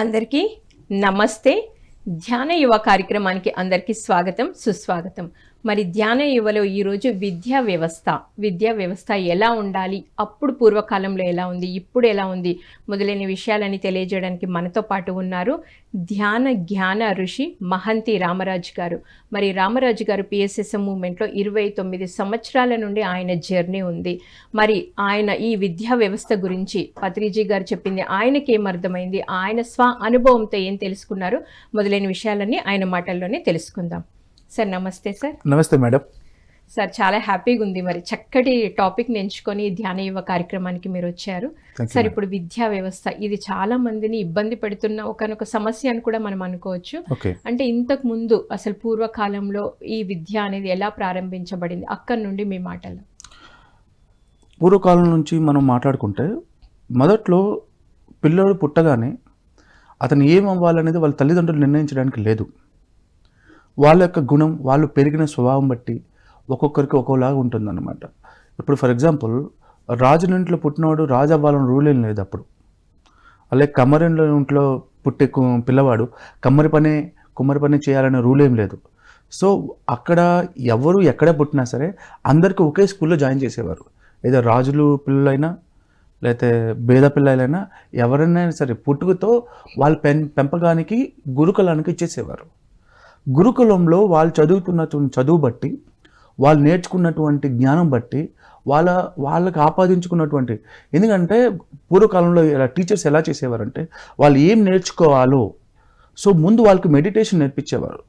అందరికీ నమస్తే. ధ్యాన యువ కార్యక్రమానికి అందరికీ స్వాగతం సుస్వాగతం. మరి ధ్యాన యువలో ఈరోజు విద్యా వ్యవస్థ. విద్యా వ్యవస్థ ఎలా ఉండాలి? అప్పుడు పూర్వకాలంలో ఎలా ఉంది? ఇప్పుడు ఎలా ఉంది? మొదలైన విషయాలని తెలియజేయడానికి మనతో పాటు ఉన్నారు ధ్యాన జ్ఞాన ఋషి మహంతి రామరాజు గారు. మరి రామరాజు గారు పిఎస్ఎస్ఎం మూమెంట్లో ఇరవై తొమ్మిది సంవత్సరాల నుండి ఆయన జర్నీ ఉంది. మరి ఆయన ఈ విద్యా వ్యవస్థ గురించి పత్రిజీ గారు చెప్పింది ఆయనకి ఏం అర్థమైంది? ఆయన స్వ అనుభవంతో ఏం తెలుసుకున్నారు? మొదలైన విషయాలన్నీ ఆయన మాటల్లోనే తెలుసుకుందాం. సార్ నమస్తే సార్. నమస్తే మేడం. సార్ చాలా హ్యాపీగా ఉంది. మరి చక్కటి టాపిక్ ఎంచుకొని ధ్యాన యువ కార్యక్రమానికి మీరు వచ్చారు. సార్. ఇప్పుడు విద్యా వ్యవస్థ ఇది చాలా మందిని ఇబ్బంది పెడుతున్న ఒకనొక సమస్య అని కూడా మనం అనుకోవచ్చు. అంటే ఇంతకు ముందు అసలు పూర్వకాలంలో ఈ విద్య అనేది ఎలా ప్రారంభించబడింది? అక్కడి నుండి మీ మాటలు. పూర్వకాలం నుంచి మనం మాట్లాడుకుంటే మొదట్లో పిల్లోడు పుట్టగానే అతను ఏం అవ్వాలనేది వాళ్ళ తల్లిదండ్రులు నిర్ణయించడానికి లేదు. వాళ్ళ యొక్క గుణం వాళ్ళు పెరిగిన స్వభావం బట్టి ఒక్కొక్కరికి ఒక్కోలాగా ఉంటుందన్నమాట. ఇప్పుడు ఫర్ ఎగ్జాంపుల్ రాజునింట్లో పుట్టినవాడు రాజు అవ్వాలని రూల్ ఏం లేదు అప్పుడు. అలాగే కమ్మరింట్లో ఇంట్లో పుట్టే పిల్లవాడు కమ్మరి పని కుమ్మరి పని చేయాలనే రూల్ ఏం లేదు. సో అక్కడ ఎవరు ఎక్కడ పుట్టినా సరే అందరికీ ఒకే స్కూల్లో జాయిన్ చేసేవారు. ఏదో రాజులు పిల్లలైనా లేకపోతే భేద పిల్లలైనా ఎవరైనా సరే పుట్టుకతో వాళ్ళ పెం పెంపకానికి గురుకులానికి ఇచ్చేసేవారు. గురుకులంలో వాళ్ళు చదువుతున్నటువంటి చదువు బట్టి వాళ్ళు నేర్చుకున్నటువంటి జ్ఞానం బట్టి వాళ్ళ వాళ్ళకి ఆపాదించుకున్నటువంటి ఎందుకంటే పూర్వకాలంలో ఇలా టీచర్స్ ఎలా చేసేవారంటే వాళ్ళు ఏం నేర్చుకోవాలో సో ముందు వాళ్ళకి మెడిటేషన్ నేర్పించేవారు.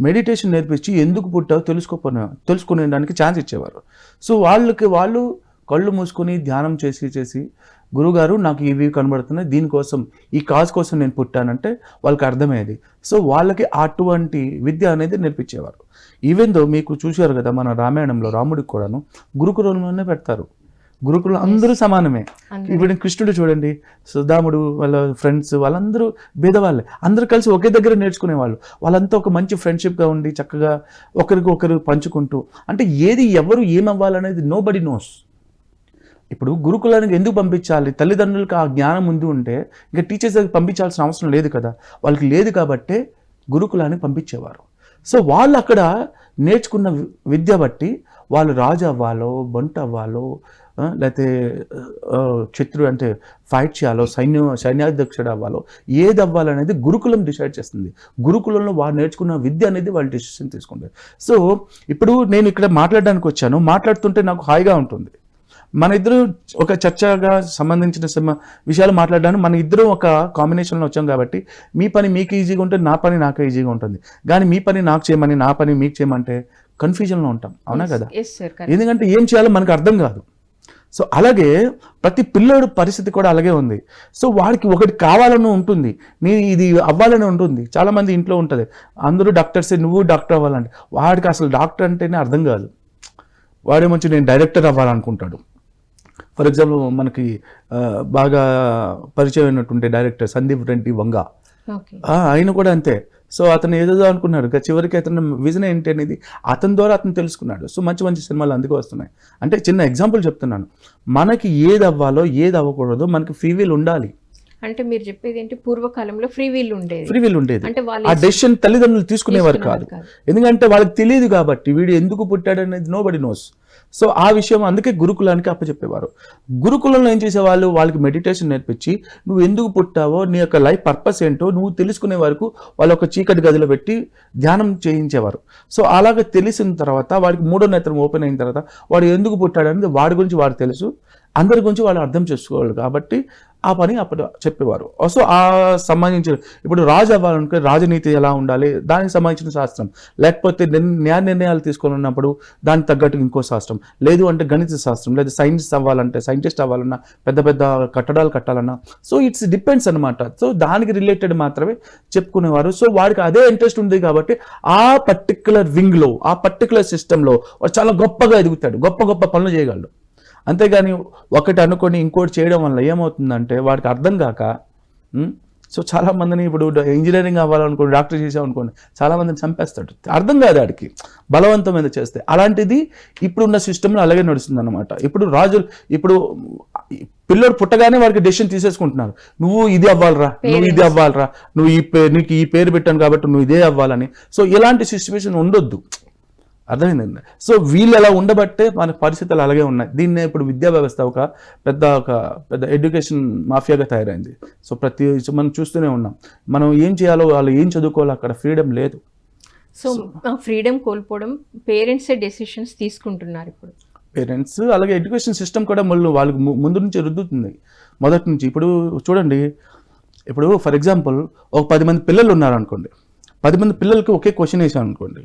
మెడిటేషన్ నేర్పించి ఎందుకు పుట్టావు తెలుసుకోపోయినా తెలుసుకునే దానికి ఛాన్స్ ఇచ్చేవారు. సో వాళ్ళకి వాళ్ళు కళ్ళు మూసుకొని ధ్యానం చేసి చేసి గురుగారు నాకు ఇవి కనబడుతున్నాయి దీనికోసం ఈ కాజ్ కోసం నేను పుట్టానంటే వాళ్ళకి అర్థమయ్యేది. సో వాళ్ళకి అటువంటి విద్య అనేది నేర్పించేవారు. ఈవెన్ దో మీకు చూశారు కదా మన రామాయణంలో రాముడికి కూడాను గురుకులంలోనే పెడతారు. గురుకులం అందరూ సమానమే. ఇప్పుడు కృష్ణుడు చూడండి సుధాముడు వాళ్ళ ఫ్రెండ్స్ వాళ్ళందరూ భేదవాళ్ళే. అందరూ కలిసి ఒకే దగ్గర నేర్చుకునేవాళ్ళు. వాళ్ళంతా ఒక మంచి ఫ్రెండ్షిప్గా ఉండి చక్కగా ఒకరికి ఒకరు పంచుకుంటూ అంటే ఏది ఎవరు ఏమవ్వాలనేది నో బడి నోస్ ఇప్పుడు గురుకులానికి ఎందుకు పంపించాలి? తల్లిదండ్రులకు ఆ జ్ఞానం ముందు ఉంటే ఇంకా టీచర్స్ పంపించాల్సిన అవసరం లేదు కదా. వాళ్ళకి లేదు కాబట్టే గురుకులానికి పంపించేవారు. సో వాళ్ళు అక్కడ నేర్చుకున్న విద్య బట్టి వాళ్ళు రాజు అవ్వాలో బంటు అవ్వాలో లేకపోతే శత్రు అంటే ఫైట్ చేయాలో సైన్యం సైన్యాధ్యక్షుడు అవ్వాలో ఏది అవ్వాలనేది గురుకులం డిసైడ్ చేస్తుంది. గురుకులంలో వాళ్ళు నేర్చుకున్న విద్య అనేది వాళ్ళు డిసిషన్ తీసుకుంటారు. సో ఇప్పుడు నేను ఇక్కడ మాట్లాడడానికి వచ్చాను. మాట్లాడుతుంటే నాకు హాయిగా ఉంటుంది. మన ఇద్దరు ఒక చర్చగా సంబంధించిన విషయాలు మాట్లాడడానికి మన ఇద్దరం ఒక కాంబినేషన్లో వచ్చాం కాబట్టి మీ పని మీకు ఈజీగా ఉంటుంది నా పని నాకు ఈజీగా ఉంటుంది. కానీ మీ పని నాకు చేయమని నా పని మీకు చేయమంటే కన్ఫ్యూజన్లో ఉంటాం. అవునా కదా? ఎందుకంటే ఏం చేయాలో మనకు అర్థం కాదు. సో అలాగే ప్రతి పిల్లోడు పరిస్థితి కూడా అలాగే ఉంది. సో వాడికి ఒకటి కావాలని ఉంటుంది. నీ ఇది అవ్వాలని ఉంటుంది. చాలామంది ఇంట్లో ఉంటుంది. అందరూ డాక్టర్సే నువ్వు డాక్టర్ అవ్వాలంటే వాడికి అసలు డాక్టర్ అంటేనే అర్థం కాదు. వాడేమొచ్చి నేను డైరెక్టర్ అవ్వాలనుకుంటాడు. ఫర్ ఎగ్జాంపుల్ మనకి బాగా పరిచయం అయినటువంటి డైరెక్టర్ సందీప్ రెడ్డి వంగ. ఆయన కూడా అంతే. సో అతను ఏదేదో అనుకున్నాడు. చివరికి అతను విజన్ ఏంటి అనేది అతని ద్వారా అతను తెలుసుకున్నాడు. సో మంచి మంచి సినిమాలు అందుకే వస్తున్నాయి. అంటే చిన్న ఎగ్జాంపుల్ చెప్తున్నాను. మనకి ఏది అవ్వాలో ఏది అవ్వకూడదో మనకి ఫ్రీ విల్ ఉండాలి. అంటే మీరు చెప్పేది ఏంటి? పూర్వకాలంలో ఫ్రీ వీల్ ఉండేది. ఫ్రీ విల్ ఉండేది. అంటే ఆ డెసిషన్ తల్లిదండ్రులు తీసుకునేవారు కాదు. కాదు. ఎందుకంటే వాళ్ళకి తెలియదు కాబట్టి వీడు ఎందుకు పుట్టాడు అనేది నో బడి నోస్ సో ఆ విషయం అందుకే గురుకులానికి అప్పచెప్పేవారు. గురుకులంలో ఏం చేసేవాళ్ళు? వాళ్ళకి మెడిటేషన్ నేర్పించి నువ్వు ఎందుకు పుట్టావో నీ యొక్క లైఫ్ పర్పస్ ఏంటో నువ్వు తెలుసుకునే వరకు వాళ్ళ ఒక చీకటి గదిలో పెట్టి ధ్యానం చేయించేవారు. సో అలాగ తెలిసిన తర్వాత వాడికి మూడో నేత్రం ఓపెన్ అయిన తర్వాత వాడు ఎందుకు పుట్టాడనేది వాడి గురించి వాడు తెలుసు. అందరి గురించి వాళ్ళు అర్థం చేసుకోవాలి కాబట్టి ఆ పని అప్పుడు చెప్పేవారు. సో ఆ సంబంధించిన ఇప్పుడు రాజు అవ్వాలనుకుంటే రాజనీతి ఎలా ఉండాలి? దానికి సంబంధించిన శాస్త్రం. లేకపోతే న్యాయ నిర్ణయాలు తీసుకొని ఉన్నప్పుడు దానికి తగ్గట్టు ఇంకో శాస్త్రం. లేదు అంటే గణిత శాస్త్రం లేదా సైంటిస్ట్ అవ్వాలంటే సైంటిస్ట్ అవ్వాలన్నా పెద్ద పెద్ద కట్టడాలు కట్టాలన్నా సో ఇట్స్ డిపెండ్స్ అనమాట సో దానికి రిలేటెడ్ మాత్రమే చెప్పుకునేవారు. సో వాడికి అదే ఇంట్రెస్ట్ ఉంది కాబట్టి ఆ పర్టికులర్ వింగ్లో ఆ పర్టికులర్ సిస్టంలో చాలా గొప్పగా ఎదుగుతాడు. గొప్ప గొప్ప పనులు చేయగలడు. అంతేగాని ఒకటి అనుకొని ఇంకోటి చేయడం వల్ల ఏమవుతుందంటే వాడికి అర్థం కాక సో చాలా మందిని ఇప్పుడు ఇంజనీరింగ్ అవ్వాలనుకోండి డాక్టర్ చేసాం అనుకోండి చాలా మందిని చంపేస్తాడు. అర్థం కాదు ఆడికి బలవంతమైన చేస్తే. అలాంటిది ఇప్పుడున్న సిస్టంలో అలాగే నడుస్తుంది అనమాట ఇప్పుడు రాజులు ఇప్పుడు పిల్లడు పుట్టగానే వాడికి డెసిషన్ తీసేసుకుంటున్నారు. నువ్వు ఇది అవ్వాలరా నువ్వు ఇది అవ్వాలరా నువ్వు ఈ నీకు ఈ పేరు పెట్టాను కాబట్టి నువ్వు ఇదే అవ్వాలని. సో ఇలాంటి సిచ్యువేషన్ ఉండొద్దు. అర్థమైందండి? సో వీళ్ళు ఎలా ఉండబట్టే మన పరిస్థితులు అలాగే ఉన్నాయి. దీన్నే ఇప్పుడు విద్యా వ్యవస్థ ఒక పెద్ద ఒక పెద్ద ఎడ్యుకేషన్ మాఫియాగా తయారైంది. సో ప్రతి మనం చూస్తూనే ఉన్నాం. మనం ఏం చేయాలో వాళ్ళు ఏం చదువుకోవాలో అక్కడ ఫ్రీడమ్ లేదు. సో ఫ్రీడమ్ కోల్పోవడం పేరెంట్సే డెసిషన్స్ తీసుకుంటున్నారు ఇప్పుడు? పేరెంట్స్ అలాగే ఎడ్యుకేషన్ సిస్టమ్ కూడా మళ్ళీ వాళ్ళకి ముందు నుంచి రుద్దుతుంది. మొదటి నుంచి ఇప్పుడు చూడండి ఇప్పుడు ఫర్ ఎగ్జాంపుల్ ఒక పది మంది పిల్లలు ఉన్నారు అనుకోండి పది మంది పిల్లలకి ఒకే క్వశ్చన్ వేసాను అనుకోండి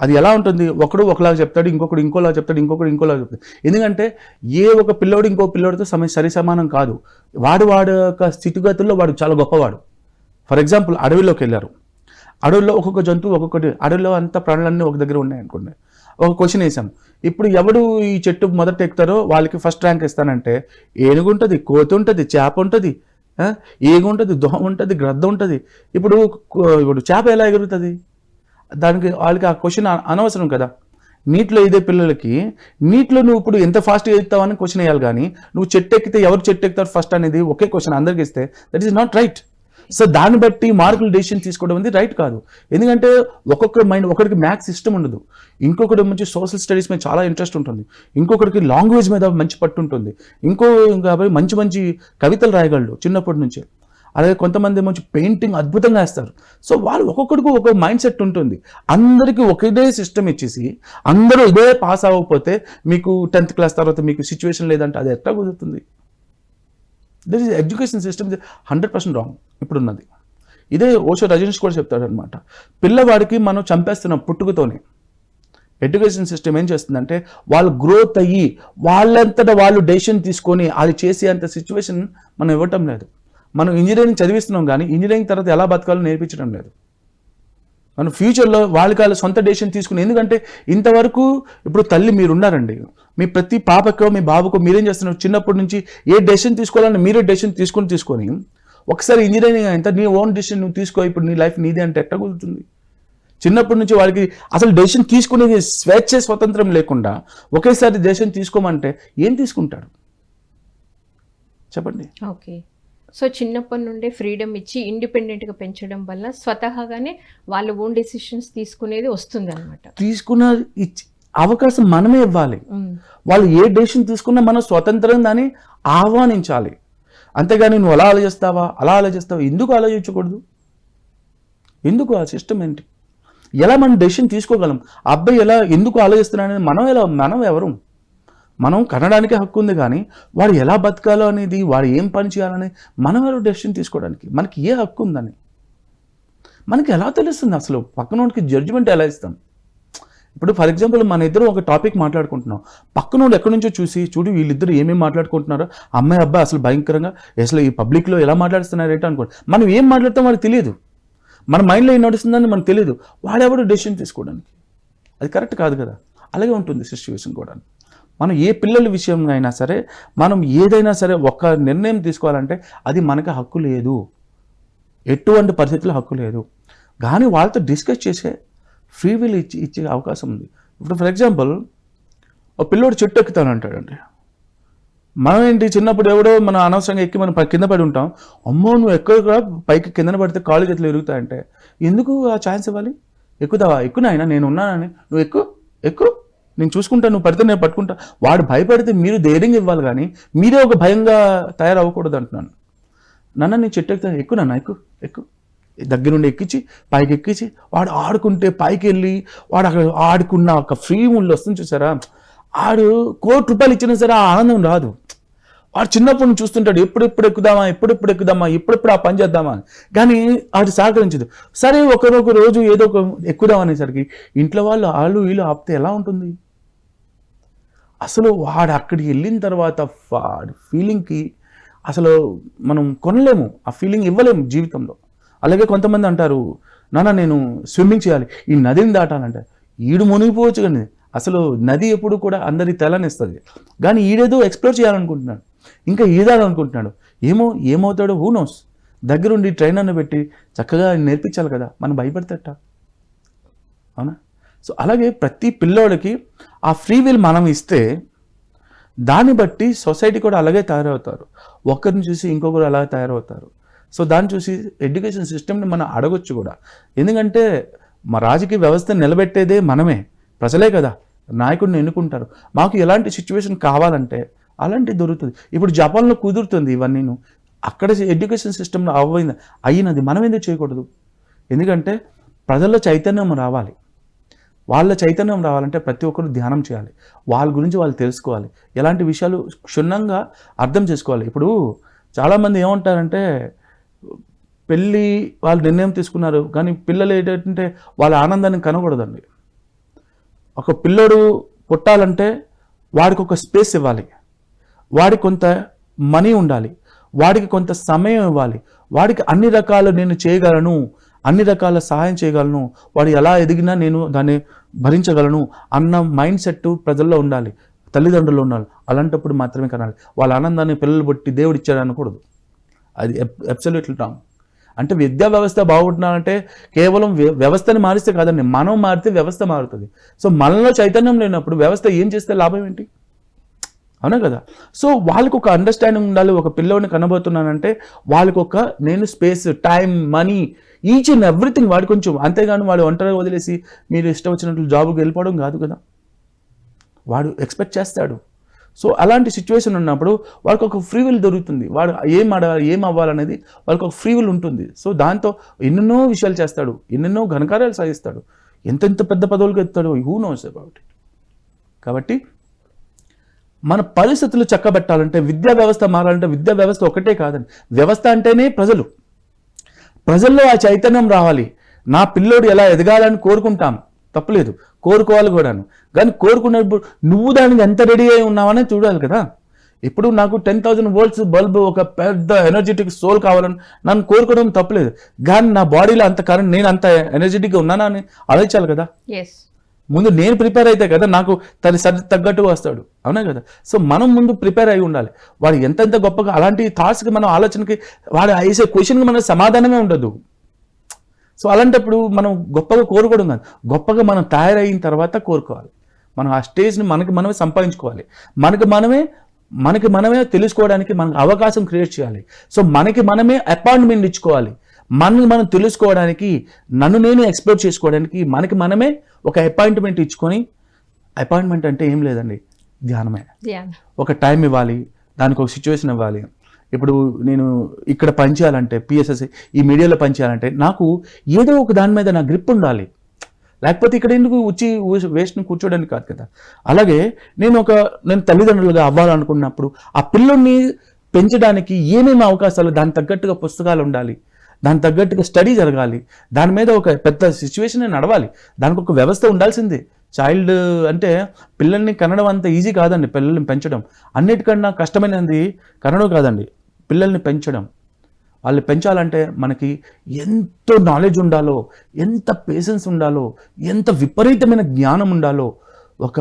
అది ఎలా ఉంటుంది? ఒకడు ఒకలాగా చెప్తాడు ఇంకొకడు ఇంకోలా చెప్తాడు ఇంకొకడు ఇంకోలా చెప్తాడు. ఎందుకంటే ఏ ఒక పిల్లోడు ఇంకో పిల్లోడితో సమ సరి సమానం కాదు. వాడు వాడు యొక్క స్థితిగతుల్లో వాడు చాలా గొప్పవాడు. ఫర్ ఎగ్జాంపుల్ అడవిలోకి వెళ్ళారు. అడవిలో ఒక్కొక్క జంతువు ఒక్కొక్కటి అడవిలో అంత ప్రాణులన్నీ ఒక దగ్గర ఉన్నాయి అనుకోండి. ఒక క్వశ్చన్ వేసాం. ఇప్పుడు ఎవడు ఈ చెట్టు మొదట ఎక్కుతారో వాళ్ళకి ఫస్ట్ ర్యాంక్ ఇస్తానంటే ఏనుగు ఉంటుంది కోతి ఉంటుంది చేప ఉంటుంది ఏగుంటుంది ఉంటుంది దోమ ఉంటుంది గ్రద్ద ఉంటుంది. ఇప్పుడు ఇప్పుడు చేప ఎలా ఎగురుతుంది? దానికి వాళ్ళకి ఆ క్వశ్చన్ అనవసరం కదా. నీటిలో ఇదే పిల్లలకి నీటిలో నువ్వు ఇప్పుడు ఎంత ఫాస్ట్గా ఎక్కుతావని క్వశ్చన్ వేయాలి కానీ నువ్వు చెట్టు ఎక్కితే ఎవరు చెట్టు ఎక్కుతారు ఫస్ట్ అనేది ఒకే క్వశ్చన్ అందరికి ఇస్తే that is not right so దాన్ని బట్టి మార్కులు డెసిషన్ తీసుకోవడం అనేది రైట్ కాదు. ఎందుకంటే ఒక్కొక్క మైండ్ ఒకరికి మ్యాథ్స్ ఇష్టం ఉండదు. ఇంకొకటి మంచి సోషల్ స్టడీస్ మీద చాలా ఇంట్రెస్ట్ ఉంటుంది. ఇంకొకరికి లాంగ్వేజ్ మీద మంచి పట్టు ఉంటుంది. ఇంకో కాబట్టి మంచి మంచి కవితలు రాయగలడు చిన్నప్పటి నుంచే. అలాగే కొంతమంది మంచి పెయింటింగ్ అద్భుతంగా వేస్తారు. సో వాళ్ళు ఒక్కొక్కడికి ఒక మైండ్ సెట్ ఉంటుంది. అందరికీ ఒకటే సిస్టమ్ ఇచ్చేసి అందరూ ఇదే పాస్ అవ్వకపోతే మీకు టెన్త్ క్లాస్ తర్వాత మీకు సిచ్యువేషన్ లేదంటే అది ఎట్లా కుదురుతుంది? This is education system hundred percent wrong ఇప్పుడున్నది. ఇదే ఓషో రజనీష్ కూడా చెప్తాడనమాట పిల్లవాడికి మనం చంపేస్తున్నాం పుట్టుకతోనే. ఎడ్యుకేషన్ సిస్టమ్ ఏం చేస్తుందంటే వాళ్ళు గ్రోత్ అయ్యి వాళ్ళంతటా వాళ్ళు డెసిషన్ తీసుకొని అది చేసే అంత సిచ్యువేషన్ మనం ఇవ్వటం లేదు. మనం ఇంజనీరింగ్ చదివిస్తున్నాం కానీ ఇంజనీరింగ్ తర్వాత ఎలా బతకాలో నేర్పించడం లేదు. మనం ఫ్యూచర్లో వాళ్ళకి వాళ్ళ సొంత డెసిషన్ తీసుకుని ఎందుకంటే ఇంతవరకు ఇప్పుడు తల్లి మీరు ఉన్నారండి మీ ప్రతి పాపకో మీ బాబుకో మీరేం చేస్తున్నారు? చిన్నప్పటి నుంచి ఏ డెసిషన్ తీసుకోవాలని మీరే డెసిషన్ తీసుకొని తీసుకొని ఒకసారి ఇంజనీరింగ్ అయిన నీ ఓన్ డెసిషన్ నువ్వు తీసుకో ఇప్పుడు నీ లైఫ్ నీదే అంటే ఎట్లా కుదురుతుంది? చిన్నప్పటి నుంచి వాళ్ళకి అసలు డెసిషన్ తీసుకునేది స్వేచ్ఛ స్వతంత్రం లేకుండా ఒకేసారి డెసిషన్ తీసుకోమంటే ఏం తీసుకుంటాడు చెప్పండి. ఓకే. సో చిన్నప్పటి నుండే ఫ్రీడమ్ ఇచ్చి ఇండిపెండెంట్గా పెంచడం వల్ల స్వతహాగానే వాళ్ళ ఓన్ డెసిషన్స్ తీసుకునేది వస్తుంది అనమాట తీసుకున్న ఇచ్చి- అవకాశం మనమే ఇవ్వాలి. వాళ్ళు ఏ డెసిషన్ తీసుకున్నా మనం స్వతంత్రం దాన్ని ఆహ్వానించాలి. అంతేగాని నువ్వు అలా ఆలోచిస్తావా అలా ఆలోచిస్తావా ఎందుకు ఆలోచించకూడదు? ఎందుకు ఆ సిస్టమ్ ఏంటి? ఎలా మనం డెసిషన్ తీసుకోగలం? అబ్బాయి ఎలా ఎందుకు ఆలోచిస్తున్నాడని మనం ఎలా మనం ఎవరు? మనం కనడానికి హక్కు ఉంది కానీ వాడు ఎలా బతకాలో అనేది వాడు ఏం పని చేయాలని మనం ఎవరు డెసిషన్ తీసుకోవడానికి? మనకి ఏ హక్కు ఉందని? మనకి ఎలా తెలుస్తుంది? అసలు పక్కనోడికి జడ్జిమెంట్ ఎలా ఇస్తాం? ఇప్పుడు ఫర్ ఎగ్జాంపుల్ మన ఇద్దరు ఒక టాపిక్ మాట్లాడుకుంటున్నాం. పక్కనోడు ఎక్కడి నుంచో చూసి చూడు వీళ్ళిద్దరు ఏమేమి మాట్లాడుకుంటున్నారో? అమ్మాయి అబ్బాయి అసలు భయంకరంగా అసలు ఈ పబ్లిక్లో ఎలా మాట్లాడుతున్నారు ఏంటో అనుకో మనం ఏం మాట్లాడతాం వాడికి తెలియదు. మన మైండ్లో ఏం నడుస్తుందని మనకు తెలియదు. వాడెవడు డెసిషన్ తీసుకోవడానికి? అది కరెక్ట్ కాదు కదా. అలాగే ఉంటుంది సిచ్యువేషన్ కూడా మనం ఏ పిల్లల విషయంలో అయినా సరే మనం ఏదైనా సరే ఒక్క నిర్ణయం తీసుకోవాలంటే అది మనకి హక్కు లేదు. ఎటువంటి పరిస్థితుల్లో హక్కు లేదు. కానీ వాళ్ళతో డిస్కస్ చేసే ఫ్రీ విల్ ఇచ్చి ఇచ్చే అవకాశం ఉంది. ఇప్పుడు ఫర్ ఎగ్జాంపుల్ ఓ పిల్లోడు చెట్టు ఎక్కుతాను అంటాడండి. మనం ఏంటి చిన్నప్పుడు ఎవడో మనం అనవసరంగా ఎక్కి మనం పై- కింద పడి ఉంటాం. అమ్మో నువ్వు ఎక్కడ కూడా పైకి కింద పడితే కాళ్ళు చేతులు ఎరుగుతాయంటే. ఎందుకు ఆ ఛాన్స్ ఇవ్వాలి? ఎక్కుతావా? ఎక్కు నాయన నేను ఉన్నానని. నువ్వు ఎక్కువ ఎక్కు. నేను చూసుకుంటా నువ్వు పడితే నేను పట్టుకుంటా. వాడు భయపడితే మీరు ధైర్యంగా ఇవ్వాలి కానీ మీరే ఒక భయంగా తయారవ్వకూడదు అంటున్నాను. నాన్న నేను చెట్టు ఎక్కుతాను ఎక్కు నాన్న ఎక్కు ఎక్కు. దగ్గర నుండి ఎక్కించి పైకి ఎక్కించి వాడు ఆడుకుంటే పైకి వెళ్ళి వాడు అక్కడ ఆడుకున్న ఒక ఫ్రీ ఉండి వస్తుంది చూసారా? ఆడు కోటి రూపాయలు ఇచ్చినా సరే ఆ ఆనందం రాదు. వాడు చిన్నప్పటి నుంచి చూస్తుంటాడు ఎప్పుడెప్పుడు ఎక్కుదామా ఎప్పుడెప్పుడు ఎక్కుదామా ఎప్పుడెప్పుడు ఆ పని చేద్దామా? అని. కానీ అది సహకరించదు. సరే ఒకరొక రోజు ఏదో ఒక ఎక్కుదాం అనేసరికి ఇంట్లో వాళ్ళు వాళ్ళు వీళ్ళు ఆపితే ఎలా ఉంటుంది? అసలు వాడు అక్కడికి వెళ్ళిన తర్వాత వాడి ఫీలింగ్కి అసలు మనం కొనలేము. ఆ ఫీలింగ్ ఇవ్వలేము జీవితంలో. అలాగే కొంతమంది అంటారు నాన్న నేను స్విమ్మింగ్ చేయాలి. ఈ నదిని దాటాలంటే ఈడు మునిగిపోవచ్చు కానీ అసలు నది ఎప్పుడు కూడా అందరి తెలనిస్తుంది. కానీ ఈడేదో ఎక్స్ప్లోర్ చేయాలనుకుంటున్నాడు. ఇంకా ఈదాలనుకుంటున్నాడు. ఏమో ఏమవుతాడో హూ నోస్ దగ్గరుండి ట్రైనర్ను పెట్టి చక్కగా నేర్పించాలి కదా. మనం భయపడతట. అవునా? సో అలాగే ప్రతి పిల్లోడికి ఆ ఫ్రీ విల్ మనం ఇస్తే దాన్ని బట్టి సొసైటీ కూడా అలాగే తయారవుతారు. ఒకరిని చూసి ఇంకొకరు అలాగే తయారవుతారు. సో దాన్ని చూసి ఎడ్యుకేషన్ సిస్టమ్ని మనం అడగొచ్చు కూడా. ఎందుకంటే మా రాజకీయ వ్యవస్థను నిలబెట్టేదే మనమే. ప్రజలే కదా. నాయకుడిని ఎన్నుకుంటారు. మాకు ఎలాంటి సిచ్యువేషన్ కావాలంటే అలాంటివి దొరుకుతుంది. ఇప్పుడు జపాన్లో కుదురుతుంది ఇవన్నీ అక్కడ ఎడ్యుకేషన్ సిస్టంలో అవ్వైంది అయినది మనం ఎందుకు చేయకూడదు? ఎందుకంటే ప్రజల్లో చైతన్యం రావాలి. వాళ్ళ చైతన్యం రావాలంటే ప్రతి ఒక్కరు ధ్యానం చేయాలి. వాళ్ళ గురించి వాళ్ళు తెలుసుకోవాలి. ఎలాంటి విషయాలు క్షుణ్ణంగా అర్థం చేసుకోవాలి. ఇప్పుడు చాలామంది ఏమంటారంటే పెళ్ళి వాళ్ళు నిర్ణయం తీసుకున్నారు కానీ పిల్లలు ఏంటంటే వాళ్ళ ఆనందాన్ని కనకూడదండి. ఒక పిల్లోడు పుట్టాలంటే వాడికి ఒక స్పేస్ ఇవ్వాలి. వాడికి కొంత మనీ ఉండాలి. వాడికి కొంత సమయం ఇవ్వాలి. వాడికి అన్ని రకాలు నేను చేయగలను అన్ని రకాల సహాయం చేయగలను. వాడు ఎలా ఎదిగినా నేను దాన్ని భరించగలను అన్న మైండ్ సెట్ ప్రజల్లో ఉండాలి. తల్లిదండ్రులు ఉండాలి. అలాంటప్పుడు మాత్రమే కనాలి. వాళ్ళ ఆనందాన్ని పిల్లలు బట్టి దేవుడు ఇచ్చాడు అనకూడదు. అది అబ్సల్యూట్లీ రాంగ్ అంటే విద్యా వ్యవస్థ బాగుంటున్నానంటే కేవలం వ్య- వ్యవస్థని మారిస్తే కాదండి. మనం మారితే వ్యవస్థ మారుతుంది. సో మనలో చైతన్యం లేనప్పుడు వ్యవస్థ ఏం చేస్తే లాభం ఏంటి? అవునా కదా? సో వాళ్ళకు ఒక అండర్స్టాండింగ్ ఉండాలి. ఒక పిల్లోని కనబోతున్నానంటే వాళ్ళకి ఒక నేను space time money each and everything వాడు కొంచెం అంతేగాని వాడు ఒంటరిగా వదిలేసి మీరు ఇష్టం వచ్చినట్లు జాబుకి వెళ్ళిపోవడం కాదు కదా. వాడు ఎక్స్పెక్ట్ చేస్తాడు. సో అలాంటి సిచ్యువేషన్ ఉన్నప్పుడు వాడికి ఒక ఫ్రీ విల్ దొరుకుతుంది. వాడు ఏం ఆడాలి ఏం అవ్వాలనేది వాళ్ళకి ఒక ఫ్రీ విల్ ఉంటుంది. సో దాంతో ఎన్నెన్నో విషయాలు చేస్తాడు. ఎన్నెన్నో ఘనకార్యాలు సాధిస్తాడు. ఎంతెంత పెద్ద పదవులకు ఎత్తాడు హూ నోస్ అబౌట్ ఇట్ కాబట్టి మన పరిస్థితులు చక్కబెట్టాలంటే విద్యా వ్యవస్థ మారాలంటే విద్యా వ్యవస్థ ఒకటే కాదండి. వ్యవస్థ అంటేనే ప్రజలు. ప్రజల్లో ఆ చైతన్యం రావాలి. నా పిల్లోడు ఎలా ఎదగాలని కోరుకుంటాం. తప్పలేదు. కోరుకోవాలి కూడాను. కానీ కోరుకున్నప్పుడు నువ్వు దానికి ఎంత రెడీ అయి ఉన్నావనే చూడాలి కదా. ఇప్పుడు నాకు టెన్ థౌసండ్ వోల్ట్స్ బల్బ్ ఒక పెద్ద ఎనర్జెటిక్ సోల్ కావాలని నన్ను కోరుకోవడం తప్పలేదు. కానీ నా బాడీలో అంత కరెంట్ నేను అంత ఎనర్జెటిక్గా ఉన్నానా అని ఆలోచించాలి కదా. ముందు నేను ప్రిపేర్ అయితే కదా నాకు తన సరి తగ్గట్టుగా వస్తాడు. అవునా కదా? సో మనం ముందు ప్రిపేర్ అయి ఉండాలి. వాడు ఎంతెంత గొప్పగా అలాంటి థాట్స్కి మనం ఆలోచనకి వాడు వేసే క్వశ్చన్కి మన సమాధానమే ఉండదు. సో అలాంటప్పుడు మనం గొప్పగా కోరుకోవడం కాదు. గొప్పగా మనం తయారైన తర్వాత కోరుకోవాలి. మనం ఆ స్టేజ్ని మనకి మనమే సంపాదించుకోవాలి. మనకి మనమే మనకి మనమే తెలుసుకోవడానికి మనకు అవకాశం క్రియేట్ చేయాలి. సో మనకి మనమే అపాయింట్మెంట్ ఇచ్చుకోవాలి. మనని మనం తెలుసుకోవడానికి నన్ను నేను ఎక్స్ప్లోర్ చేసుకోవడానికి మనకి మనమే ఒక అపాయింట్మెంట్ ఇచ్చుకొని అపాయింట్మెంట్ అంటే ఏం లేదండి ధ్యానమే. ధ్యానం. ఒక టైం ఇవ్వాలి దానికి ఒక సిచ్యువేషన్ ఇవ్వాలి. ఇప్పుడు నేను ఇక్కడ పనిచేయాలంటే పిఎస్ఎస్ ఈ మీడియాలో పనిచేయాలంటే నాకు ఏదో ఒక దాని మీద నా గ్రిప్ ఉండాలి. లేకపోతే ఇక్కడ ఎందుకు వచ్చి వేస్ట్ని కూర్చోడానికి కాదు కదా. అలాగే నేను ఒక నేను తల్లిదండ్రులుగా అవ్వాలనుకున్నప్పుడు ఆ పిల్లల్ని పెంచడానికి ఏమేమి అవకాశాలు దాని తగ్గట్టుగా పుస్తకాలు ఉండాలి దాని తగ్గట్టుగా స్టడీ జరగాలి. దాని మీద ఒక పెద్ద సిచ్యువేషన్ నడవాలి. దానికి ఒక వ్యవస్థ ఉండాల్సిందే. చైల్డ్ అంటే పిల్లల్ని కనడం అంత ఈజీ కాదండి పిల్లల్ని పెంచడం. అన్నిటికన్నా కష్టమైనది కనడం కాదండి పిల్లల్ని పెంచడం. వాళ్ళు పెంచాలంటే మనకి ఎంతో నాలెడ్జ్ ఉండాలో ఎంత పేషెన్స్ ఉండాలో ఎంత విపరీతమైన జ్ఞానం ఉండాలో ఒక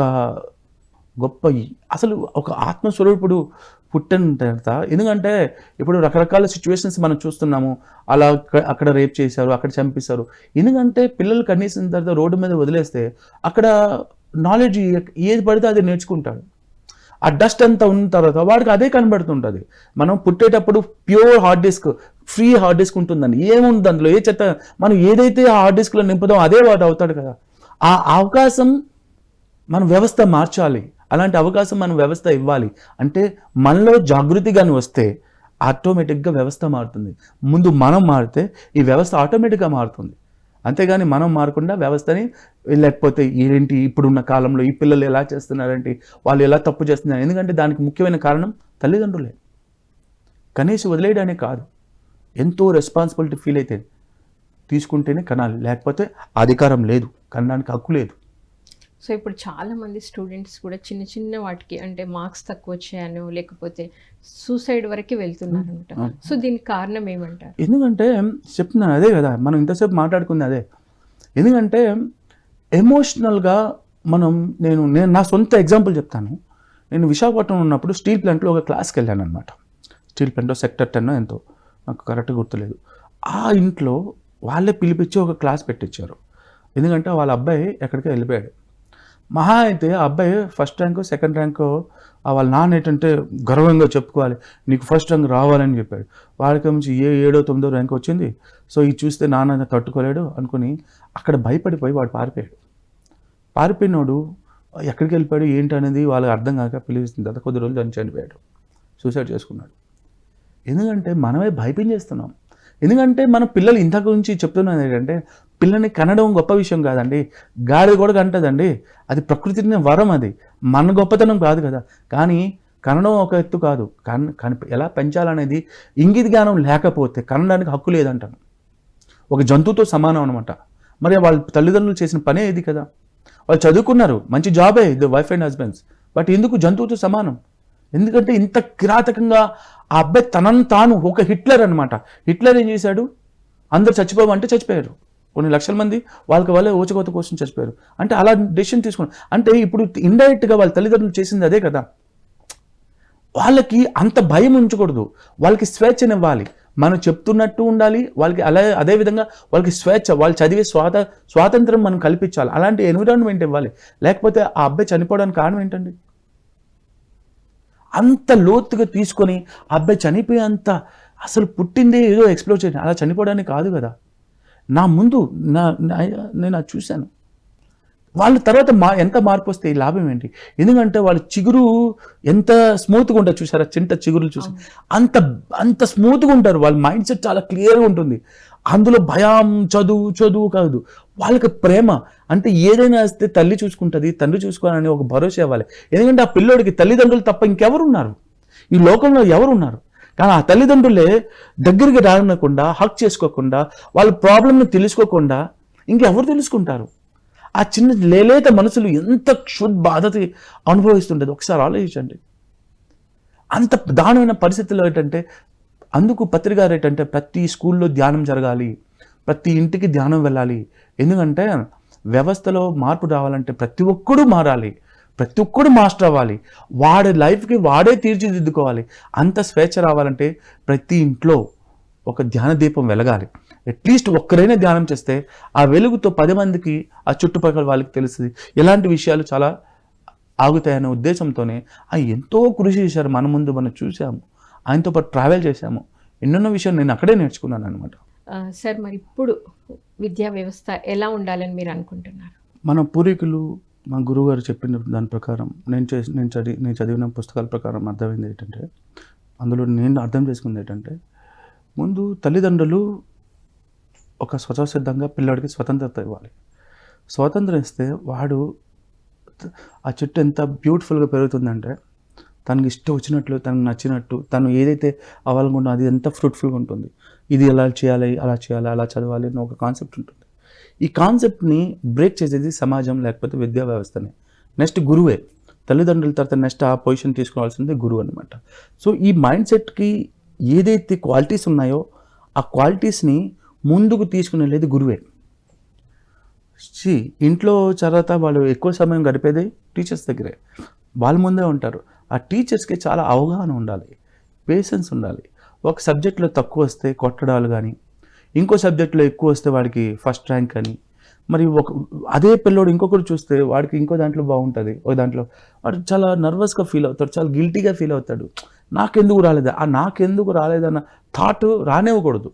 గొప్ప అసలు ఒక ఆత్మస్వరూపుడు పుట్టిన తర్వాత ఎందుకంటే ఇప్పుడు రకరకాల సిచ్యువేషన్స్ మనం చూస్తున్నాము. అలా అక్కడ రేప్ చేశారు అక్కడ చంపేశారు. ఎందుకంటే పిల్లలు కనీసం తర్వాత రోడ్డు మీద వదిలేస్తే అక్కడ నాలెడ్జ్ ఏది పడితే అది నేర్చుకుంటాడు. ఆ డస్ట్ అంతా ఉన్న తర్వాత వాడికి అదే కనబడుతుంటుంది. మనం పుట్టేటప్పుడు pure hard disk free hard disk ఉంటుందండి. ఏముంది అందులో ఏ చెత్త? మనం ఏదైతే ఆ హార్డ్ డిస్క్లో నింపుదాం అదే వాడు అవుతాడు కదా. ఆ అవకాశం మన వ్యవస్థ మార్చాలి. అలాంటి అవకాశం మన వ్యవస్థ ఇవ్వాలి. అంటే మనలో జాగృతి కానీ వస్తే ఆటోమేటిక్గా వ్యవస్థ మారుతుంది. ముందు మనం మారితే ఈ వ్యవస్థ ఆటోమేటిక్గా మారుతుంది. అంతేగాని మనం మారకుండా వ్యవస్థని లేకపోతే ఏంటి ఇప్పుడున్న కాలంలో ఈ పిల్లలు ఎలా చేస్తున్నారంటే వాళ్ళు ఎలా తప్పు చేస్తున్నారు? ఎందుకంటే దానికి ముఖ్యమైన కారణం తల్లిదండ్రులే. కనీసం వదిలేయడానే కాదు. ఎంతో రెస్పాన్సిబిలిటీ ఫీల్ అయితే తీసుకుంటేనే కనాలి. లేకపోతే అధికారం లేదు. కనడానికి హక్కు లేదు. సో ఇప్పుడు చాలా మంది స్టూడెంట్స్ కూడా చిన్న చిన్న వాటికి అంటే మార్క్స్ తక్కువ వచ్చాయను లేకపోతే సూసైడ్ వరకు వెళ్తున్నారు అనమాట సో దీనికి కారణం ఏమంటారు? ఎందుకంటే చెప్తున్నాను అదే కదా మనం ఇంతసేపు మాట్లాడుకుంది అదే. ఎందుకంటే ఎమోషనల్గా మనం నేను నేను నా సొంత ఎగ్జాంపుల్ చెప్తాను. నేను విశాఖపట్నం ఉన్నప్పుడు స్టీల్ ప్లాంట్లో ఒక క్లాస్కి వెళ్ళాను అనమాట స్టీల్ ప్లాంట్లో సెక్టర్ టెన్ ఎంతో నాకు కరెక్ట్గా గుర్తులేదు. ఆ ఇంట్లో వాళ్ళే పిలిపించి ఒక క్లాస్ పెట్టించారు ఎందుకంటే వాళ్ళ అబ్బాయి ఎక్కడికి వెళ్ళిపోయాడు. మహా అయితే ఆ అబ్బాయి ఫస్ట్ ర్యాంకు సెకండ్ ర్యాంకు వాళ్ళ నాన్న ఏంటంటే గర్వంగా చెప్పుకోవాలి. నీకు ఫస్ట్ ర్యాంక్ రావాలని చెప్పాడు. వాడికి నుంచి ఏ ఏడో తొమ్మిదో ర్యాంక్ వచ్చింది? సో ఇది చూస్తే నాన్న తట్టుకోలేడు అనుకుని అక్కడ భయపడిపోయి వాడు పారిపోయాడు. పారిపోయినోడు ఎక్కడికి వెళ్ళిపోయాడు? ఏంటి అనేది వాళ్ళకి అర్థం కాక పిలిచింది తర్వాత కొద్ది రోజులు దాన్ని చనిపోయాడు. సూసైడ్ చేసుకున్నాడు. ఎందుకంటే మనమే భయపించేస్తున్నాం ఎందుకంటే మన పిల్లలు ఇంత గురించి చెప్తున్నది ఏంటంటే పిల్లని కనడం గొప్ప విషయం కాదండి. గాలి కూడా కంటదండి. అది ప్రకృతిని వరం అది. మన గొప్పతనం కాదు కదా. కానీ కనడం ఒక ఎత్తు కాదు. కన్ కని ఎలా పెంచాలనేది ఇంగిత జ్ఞానం లేకపోతే కనడానికి హక్కు లేదంటాను ఒక జంతువుతో సమానం అనమాట మరి వాళ్ళ తల్లిదండ్రులు చేసిన పనే ఇది కదా. వాళ్ళు చదువుకున్నారు. మంచి జాబే. ఇది వైఫ్ అండ్ హస్బెండ్స్. బట్ ఎందుకు జంతువుతో సమానం? ఎందుకంటే ఇంత కిరాతకంగా ఆ అబ్బాయి తనను తాను ఒక హిట్లర్ అనమాట హిట్లర్ ఏం చేశాడు? అందరు చచ్చిపోవంటే చచ్చిపోయారు. కొన్ని లక్షల మంది వాళ్ళకి వాళ్ళే ఊచకోత కోసం చచ్చిపోయారు. అంటే అలా డెసిషన్ తీసుకున్నారు అంటే ఇప్పుడు ఇండైరెక్ట్గా వాళ్ళ తల్లిదండ్రులు చేసింది అదే కదా. వాళ్ళకి అంత భయం ఉంచకూడదు. వాళ్ళకి స్వేచ్ఛనివ్వాలి. మనం చెప్తున్నట్టు ఉండాలి. వాళ్ళకి అలా అదే విధంగా వాళ్ళకి స్వేచ్ఛ వాళ్ళు చదివే స్వాత స్వాతంత్రం మనం కల్పించాలి. అలాంటి ఎన్విరాన్మెంట్ ఇవ్వాలి. లేకపోతే ఆ అబ్బాయి చనిపోవడానికి కారణం ఏంటండి? అంత లోతుగా తీసుకొని అబ్బాయి చనిపోయేంత అసలు పుట్టిందే ఏదో ఎక్స్ప్లోర్ చేయండి అలా చనిపోవడానికి కాదు కదా. నా ముందు నా నేను అది చూశాను. వాళ్ళ తర్వాత మా ఎంత మార్పు వస్తే ఈ లాభం ఏంటి? ఎందుకంటే వాళ్ళ చిగురు ఎంత స్మూత్గా ఉంటుంది చూసారా? చింత చిగురులు చూసి. అంత అంత స్మూత్గా ఉంటారు. వాళ్ళ మైండ్ సెట్ చాలా క్లియర్గా ఉంటుంది. అందులో భయం చదువు చదువు కాదు. వాళ్ళకి ప్రేమ అంటే ఏదైనా వస్తే తల్లి చూసుకుంటుంది తండ్రి చూసుకోవాలని ఒక భరోసా ఇవ్వాలి. ఎందుకంటే ఆ పిల్లోడికి తల్లిదండ్రులు తప్ప ఇంకెవరు ఉన్నారు ఈ లోకంలో ఎవరు ఉన్నారు కానీ ఆ తల్లిదండ్రులే దగ్గరికి రానకుండా హక్ చేసుకోకుండా వాళ్ళ ప్రాబ్లమ్ని తెలుసుకోకుండా ఇంకెవరు తెలుసుకుంటారు? ఆ చిన్న లేలేత మనసులు ఎంత క్షుద్ బాధతి అనుభవిస్తుంటుంది ఒకసారి ఆలోచించండి. అంత దారుణమైన పరిస్థితుల్లో ఏంటంటే అందుకు పత్రిక ఏంటంటే ప్రతి స్కూల్లో ధ్యానం జరగాలి ప్రతి ఇంటికి ధ్యానం వెళ్ళాలి. ఎందుకంటే వ్యవస్థలో మార్పు రావాలంటే ప్రతి ఒక్కడు మారాలి ప్రతి ఒక్కడు మాస్టర్ అవ్వాలి. వాడి లైఫ్కి వాడే తీర్చిదిద్దుకోవాలి. అంత స్వేచ్ఛ రావాలంటే ప్రతి ఇంట్లో ఒక ధ్యాన దీపం వెలగాలి. అట్లీస్ట్ ఒక్కరైనా ధ్యానం చేస్తే ఆ వెలుగుతో పది మందికి ఆ చుట్టుపక్కల వాళ్ళకి తెలుస్తుంది. ఇలాంటి విషయాలు చాలా ఆగుతాయనే ఉద్దేశంతోనే ఆ ఎంతో కృషి చేశారు మన ముందు మనం చూసాము ఆయనతో పాటు ట్రావెల్ చేశాము. ఎన్నెన్నో విషయాలు నేను అక్కడే నేర్చుకున్నాను అనమాట సార్ మరి ఇప్పుడు విద్యా వ్యవస్థ ఎలా ఉండాలని మీరు అనుకుంటున్నారు? మన పూర్వీకులు మా గురువుగారు చెప్పిన దాని ప్రకారం నేను చేసి నేను చదివి నేను చదివిన పుస్తకాల ప్రకారం అర్థమైంది ఏంటంటే అందులో నేను అర్థం చేసుకుంది ఏంటంటే ముందు తల్లిదండ్రులు ఒక స్వతసిద్ధంగా పిల్లాడికి స్వతంత్రత ఇవ్వాలి. స్వాతంత్రం ఇస్తే వాడు ఆ చెట్టు ఎంత బ్యూటిఫుల్గా పెరుగుతుందంటే తనకి ఇష్టం వచ్చినట్లు తనకు నచ్చినట్టు తను ఏదైతే అవ్వాలనుకుంటుందో అది ఎంత ఫ్రూట్ఫుల్గా ఉంటుంది. ఇది ఎలా చేయాలి అలా చేయాలి అలా చదవాలి అని ఒక కాన్సెప్ట్ ఉంటుంది. ఈ కాన్సెప్ట్ని బ్రేక్ చేసేది సమాజం లేకపోతే విద్యా వ్యవస్థనే. నెక్స్ట్ గురువే. తల్లిదండ్రుల తర్వాత నెక్స్ట్ ఆ పొజిషన్ తీసుకోవాల్సింది గురువు అనమాట సో ఈ మైండ్ సెట్కి ఏదైతే క్వాలిటీస్ ఉన్నాయో ఆ క్వాలిటీస్ని ముందుకు తీసుకునేది గురువే. ఇంట్లో తర్వాత వాళ్ళు ఎక్కువ సమయం గడిపేది టీచర్స్ దగ్గరే. వాళ్ళ ముందే ఉంటారు. ఆ టీచర్స్కి చాలా అవగాహన ఉండాలి పేషెన్స్ ఉండాలి. ఒక సబ్జెక్ట్లో తక్కువ వస్తే కొట్టడాలు కానీ ఇంకో సబ్జెక్ట్లో ఎక్కువ వస్తే వాడికి ఫస్ట్ ర్యాంక్ అని మరి ఒక అదే పిల్లోడు ఇంకొకరు చూస్తే వాడికి ఇంకో దాంట్లో బాగుంటుంది ఒక దాంట్లో. వాడు చాలా నర్వస్గా ఫీల్ అవుతాడు చాలా గిల్టీగా ఫీల్ అవుతాడు. నాకెందుకు రాలేదు? ఆ నాకెందుకు రాలేదన్న థాట్ రానివ్వకూడదు.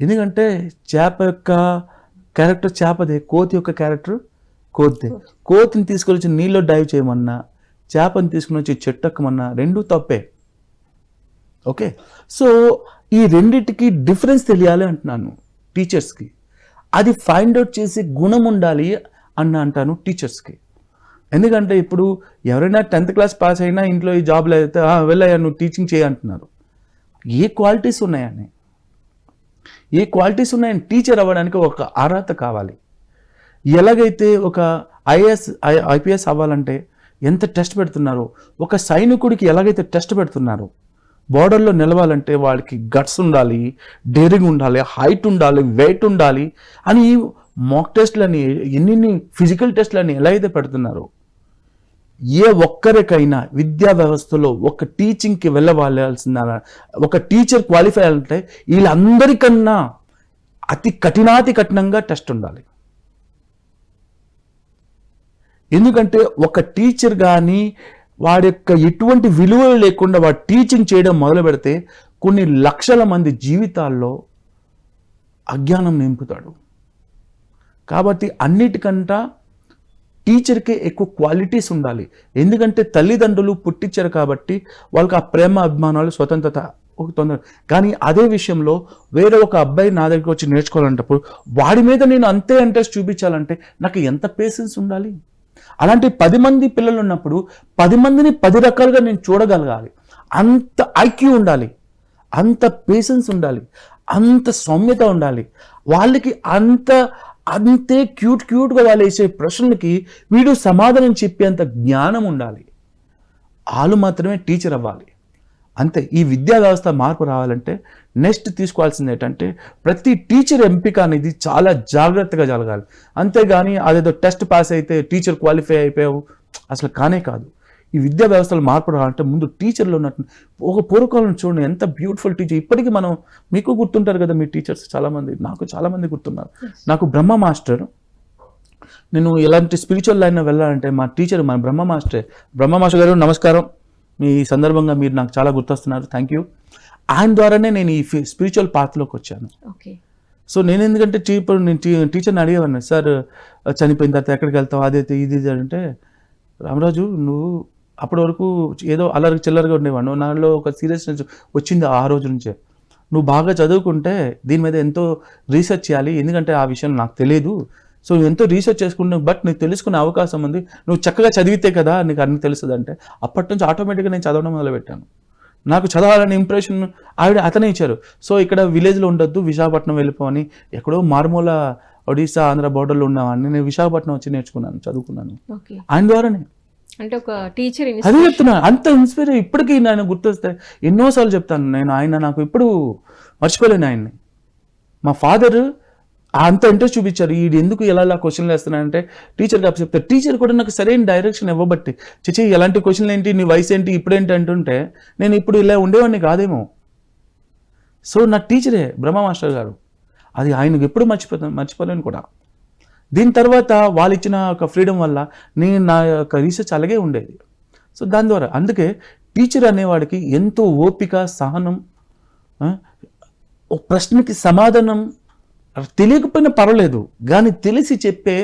ఎందుకంటే చేప యొక్క క్యారెక్టర్ చేపదే కోతి యొక్క క్యారెక్టర్ కోతిదే కోతిని తీసుకొని వచ్చి నీళ్ళు డైవ్ చేయమన్నా చేపను తీసుకుని వచ్చి చెట్టు ఎక్కమన్నా రెండూ తప్పే. ఓకే? సో ఈ రెండిటికి డిఫరెన్స్ తెలియాలి అంటున్నాను టీచర్స్కి. అది ఫైండ్ అవుట్ చేసే గుణం ఉండాలి అన్న అంటాను టీచర్స్కి. ఎందుకంటే ఇప్పుడు ఎవరైనా టెన్త్ క్లాస్ పాస్ అయినా ఇంట్లో ఈ జాబ్లో అయితే "ఆ, వెళ్ళయ్యా నువ్వు టీచింగ్ చేయంటున్నారు ఏ క్వాలిటీస్ ఉన్నాయని? ఏ క్వాలిటీస్ ఉన్నాయని టీచర్ అవ్వడానికి ఒక అర్హత కావాలి. ఎలాగైతే ఒక ఐఏఎస్ ఐపీఎస్ అవ్వాలంటే ఎంత టెస్ట్ పెడుతున్నారో ఒక సైనికుడికి ఎలాగైతే టెస్ట్ పెడుతున్నారో బోర్డర్లో నిలవాలంటే వాళ్ళకి గట్స్ ఉండాలి డేరింగ్ ఉండాలి హైట్ ఉండాలి వెయిట్ ఉండాలి అని మాక్ టెస్ట్లని ఎన్ని ఫిజికల్ టెస్ట్లని ఎలా అయితే పెడుతున్నారో ఏ ఒక్కరికైనా విద్యా వ్యవస్థలో ఒక టీచింగ్కి వెళ్ళవలసిన ఒక టీచర్ క్వాలిఫై అంటే వీళ్ళందరికన్నా అతి కఠినాతి కఠినంగా టెస్ట్ ఉండాలి. ఎందుకంటే ఒక టీచర్ కానీ వాడి యొక్క ఎటువంటి విలువలు లేకుండా వాడు టీచింగ్ చేయడం మొదలు పెడితే కొన్ని లక్షల మంది జీవితాల్లో అజ్ఞానం నింపుతాడు. కాబట్టి అన్నిటికంట టీచర్కే ఎక్కువ క్వాలిటీస్ ఉండాలి. ఎందుకంటే తల్లిదండ్రులు పుట్టించారు కాబట్టి వాళ్ళకి ఆ ప్రేమ అభిమానాలు స్వతంత్రత ఒక తొందర. కానీ అదే విషయంలో వేరే ఒక అబ్బాయి నా దగ్గరికి వచ్చి నేర్చుకోవాలంటప్పుడు వాడి మీద నేను అంతే ఇంట్రెస్ట్ చూపించాలంటే నాకు ఎంత పేషెన్స్ ఉండాలి? అలాంటి పది మంది పిల్లలు ఉన్నప్పుడు పది మందిని పది రకాలుగా నేను చూడగలగాలి. అంత ఐక్యూ ఉండాలి. అంత పేషెన్స్ ఉండాలి. అంత సౌమ్యత ఉండాలి. వాళ్ళకి అంత అంతే క్యూట్ క్యూట్గా వాళ్ళు వేసే ప్రశ్నలకి వీడు సమాధానం చెప్పేంత జ్ఞానం ఉండాలి. వాళ్ళు మాత్రమే టీచర్ అవ్వాలి. అంతే. ఈ విద్యా వ్యవస్థ మార్పు రావాలంటే నెక్స్ట్ తీసుకోవాల్సింది ఏంటంటే ప్రతి టీచర్ ఎంపిక అనేది చాలా జాగ్రత్తగా జరగాలి. అంతేగాని అదేదో టెస్ట్ పాస్ అయితే టీచర్ క్వాలిఫై అయిపోయావు. అసలు కానే కాదు. ఈ విద్యా వ్యవస్థలో మార్పు రావాలంటే ముందు టీచర్లు ఉన్నట్టు ఒక పూర్వకాలం చూడండి ఎంత బ్యూటిఫుల్ టీచర్. ఇప్పటికీ మనం మీకు గుర్తుంటారు కదా మీ టీచర్స్ చాలామంది నాకు చాలామంది గుర్తున్నారు. నాకు బ్రహ్మ మాస్టర్ నేను ఎలాంటి స్పిరిచువల్ లైన్ వెళ్ళాలంటే మా టీచర్ మా బ్రహ్మ మాస్టరే బ్రహ్మ మాస్టర్ గారు నమస్కారం. మీ సందర్భంగా మీరు నాకు చాలా గుర్తొస్తున్నారు. థ్యాంక్ యూ ఆయన ద్వారానే నేను ఈ స్పిరిచువల్ పాత్లోకి వచ్చాను. సో నేను ఎందుకంటే ఇప్పుడు నేను టీ టీచర్ని అడిగేవాడిని సార్ చనిపోయిన తర్వాత ఎక్కడికి వెళ్తావు అదైతే ఇది ఇది అంటే రామరాజు నువ్వు అప్పటి వరకు ఏదో అల్లరి చిల్లరగా ఉండేవాడు నాలో ఒక సీరియస్నెస్ వచ్చింది ఆ రోజు నుంచే. నువ్వు బాగా చదువుకుంటే దీని మీద ఎంతో రీసెర్చ్ చేయాలి. ఎందుకంటే ఆ విషయం నాకు తెలియదు. సో ఎంతో రీసెర్చ్ చేసుకుంటున్నావు బట్ నీకు తెలుసుకునే అవకాశం ఉంది. నువ్వు చక్కగా చదివితే కదా నీకు అన్ని తెలుస్తుంది అంటే అప్పటి నుంచి ఆటోమేటిక్గా నేను చదవడం మొదలుపెట్టాను. నాకు చదవాలని ఇంప్రెషన్ ఆవిడ అతనే ఇచ్చారు. సో ఇక్కడ విలేజ్లో ఉండొద్దు విశాఖపట్నం వెళ్ళిపోని ఎక్కడో మారుమూల ఒడిశా ఆంధ్ర బోర్డర్లో ఉన్నవాడిని నేను విశాఖపట్నం వచ్చి నేర్చుకున్నాను చదువుకున్నాను. ఆయన ద్వారానే. అంటే ఒక టీచర్ అదే చెప్తున్నా అంత ఇన్స్పైర్ ఇప్పటికీ నేను గుర్తొస్తే ఎన్నోసార్లు చెప్తాను నేను. ఆయన నాకు ఇప్పుడు మర్చిపోలేను ఆయన్ని. మా ఫాదర్ అంత ఇంట్రెస్ట్ చూపించారు. ఈ ఎందుకు ఎలా ఇలా క్వశ్చన్లు వేస్తున్నానంటే టీచర్ కాపు చెప్తారు టీచర్ కూడా నాకు సరైన డైరెక్షన్ ఇవ్వబట్టి చిచి ఎలాంటి క్వశ్చన్లు ఏంటి? నీ వయసు ఏంటి? ఇప్పుడేంటి? అంటుంటే నేను ఇప్పుడు ఇలా ఉండేవాడిని కాదేమో. సో నా టీచరే బ్రహ్మ మాస్టర్ గారు అది ఆయనకు ఎప్పుడు మర్చిపోతాను మర్చిపోలేను కూడా. దీని తర్వాత వాళ్ళు ఇచ్చిన ఒక ఫ్రీడమ్ వల్ల నేను నా యొక్క రీసెర్చ్ అలాగే ఉండేది. సో దాని ద్వారా అందుకే టీచర్ అనేవాడికి ఎంతో ఓపిక సహనం ఒక ప్రశ్నకి సమాధానం తెలియకపోయినా పర్వాలేదు కానీ తెలిసి చెప్పే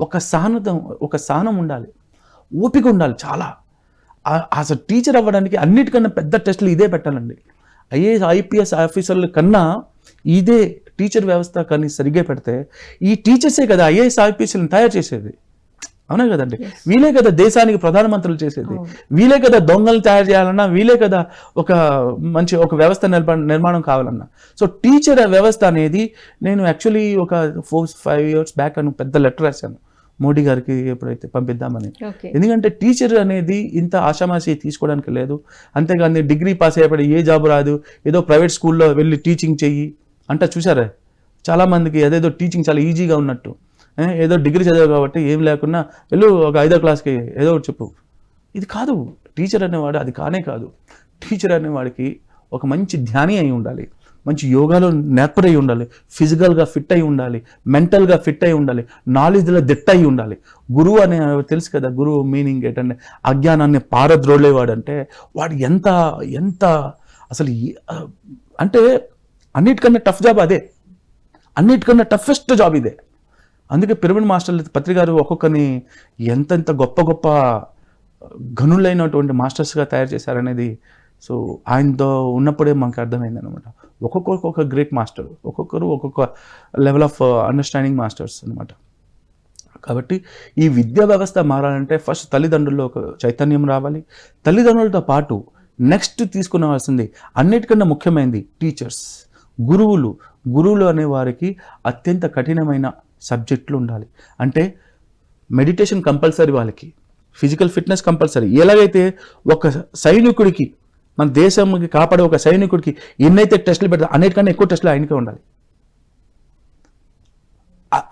ఒక సహనతం ఒక సహనం ఉండాలి. ఓపిక ఉండాలి చాలా. అసలు టీచర్ అవ్వడానికి అన్నిటికన్నా పెద్ద టెస్ట్లు ఇదే పెట్టాలండి. ఐఏఎస్ ఐపీఎస్ ఆఫీసర్ల కన్నా ఇదే టీచర్ వ్యవస్థ కానీ సరిగ్గా పెడితే ఈ టీచర్సే కదా ఐఏఎస్ ఐపీఎస్ని తయారు చేసేది. అవునా కదండి? వీలే కదా దేశానికి ప్రధానమంత్రులు చేసేది. వీలే కదా దొంగలు తయారు చేయాలన్నా వీలే కదా ఒక మంచి ఒక వ్యవస్థ నిర్మా నిర్మాణం కావాలన్నా. సో టీచర్ వ్యవస్థ అనేది నేను యాక్చువల్లీ ఒక ఫోర్ ఫైవ్ ఇయర్స్ బ్యాక్ అని పెద్ద లెటర్ రాశాను. మోడీ గారికి ఎప్పుడైతే పంపిద్దామని. ఎందుకంటే టీచర్ అనేది ఇంత ఆషామాషి తీసుకోవడానికి లేదు. అంతేగాని డిగ్రీ పాస్ అయ్యేపడి ఏ జాబ్ రాదు. ఏదో ప్రైవేట్ స్కూల్లో వెళ్ళి టీచింగ్ చెయ్యి. అంట చూసారా చాలామందికి అదేదో టీచింగ్ చాలా ఈజీగా ఉన్నట్టు. ఏదో డిగ్రీ చదివావు కాబట్టి ఏం లేకున్నా వెళ్ళు ఒక ఐదో క్లాస్కి ఏదో ఒకటి చెప్పు. ఇది కాదు. టీచర్ అనేవాడు అది కానే కాదు. టీచర్ అనేవాడికి ఒక మంచి ధ్యాని అయి ఉండాలి. మంచి యోగాలో నేర్పరై ఉండాలి. ఫిజికల్గా ఫిట్ అయి ఉండాలి. మెంటల్గా ఫిట్ అయి ఉండాలి. నాలెడ్జ్లో దిట్ అయి ఉండాలి. గురువు అనే తెలుసు కదా గురువు మీనింగ్ ఏంటంటే అజ్ఞానాన్ని పారద్రోలేవాడు వాడు ఎంత ఎంత అసలు అంటే అన్నిటికన్నా టఫ్ జాబ్ అదే. అన్నిటికన్నా టఫెస్ట్ జాబ్ ఇదే. అందుకే పిరమిడ్ మాస్టర్లు పత్రిక గారు ఒక్కొక్కరిని ఎంతెంత గొప్ప గొప్ప గనులైనటువంటి మాస్టర్స్గా తయారు చేశారనేది సో ఆయనతో ఉన్నప్పుడే మనకు అర్థమైంది అనమాట ఒక్కొక్కరికి ఒక్కొక్క గ్రేట్ మాస్టర్ ఒక్కొక్కరు ఒక్కొక్క లెవెల్ ఆఫ్ అండర్స్టాండింగ్ మాస్టర్స్ అనమాట కాబట్టి ఈ విద్యా వ్యవస్థ మారాలంటే ఫస్ట్ తల్లిదండ్రుల్లో ఒక చైతన్యం రావాలి. తల్లిదండ్రులతో పాటు నెక్స్ట్ తీసుకునవలసింది అన్నిటికన్నా ముఖ్యమైనది టీచర్స్ గురువులు గురువులు అనే వారికి అత్యంత కఠినమైన సబ్జెక్టులు ఉండాలి. అంటే మెడిటేషన్ కంపల్సరీ వాళ్ళకి ఫిజికల్ ఫిట్నెస్ కంపల్సరీ. ఎలాగైతే ఒక సైనికుడికి మన దేశంకి కాపాడే ఒక సైనికుడికి ఎన్నైతే టెస్టులు పెడతారు అన్నిటికన్నా ఎక్కువ టెస్టులు ఆయనకే ఉండాలి.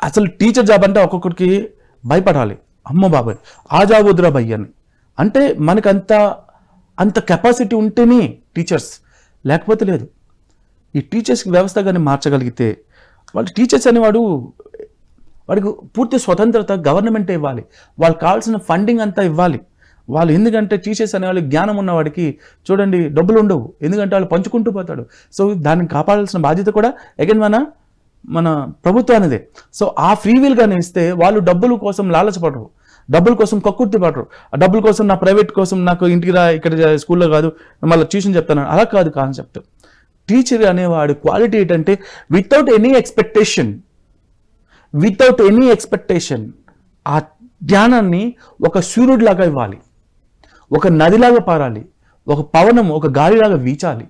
అసలు టీచర్ జాబ్ అంటే ఒక్కొక్కడికి భయపడాలి. అమ్మ బాబాయ్ ఆ జాబ్ వద్దురా భయ్య అని. అంటే మనకంత అంత కెపాసిటీ ఉంటేనే టీచర్స్. లేకపోతే లేదు. ఈ టీచర్స్ వ్యవస్థ కానీ మార్చగలిగితే వాళ్ళు టీచర్స్ అనేవాడు వాడికి పూర్తి స్వతంత్రత గవర్నమెంటే ఇవ్వాలి. వాళ్ళకి కావాల్సిన ఫండింగ్ అంతా ఇవ్వాలి. వాళ్ళు ఎందుకంటే టీచర్స్ అనేవాళ్ళు జ్ఞానం ఉన్నవాడికి చూడండి డబ్బులు ఉండవు. ఎందుకంటే వాళ్ళు పంచుకుంటూ పోతాడు. సో దాన్ని కాపాడాల్సిన బాధ్యత కూడా అగైన్ మన మన ప్రభుత్వానిదే. సో ఆ ఫ్రీ విల్గానే ఇస్తే వాళ్ళు డబ్బుల కోసం లాలచపడరు. డబ్బుల కోసం కక్కుర్తి పడరు. ఆ డబ్బుల కోసం నా ప్రైవేట్ కోసం నాకు ఇంటికి రా ఇక్కడ స్కూల్లో కాదు మళ్ళీ ట్యూషన్ చెప్తాను. అలా కాదు కాన్సెప్ట్. టీచర్ అనేవాడు క్వాలిటీ ఏంటంటే without any expectation without any expectation ఆ ధ్యానాన్ని ఒక సూర్యుడిలాగా ఇవ్వాలి. ఒక నదిలాగా పారాలి. ఒక పవనం ఒక గాలిలాగా వీచాలి.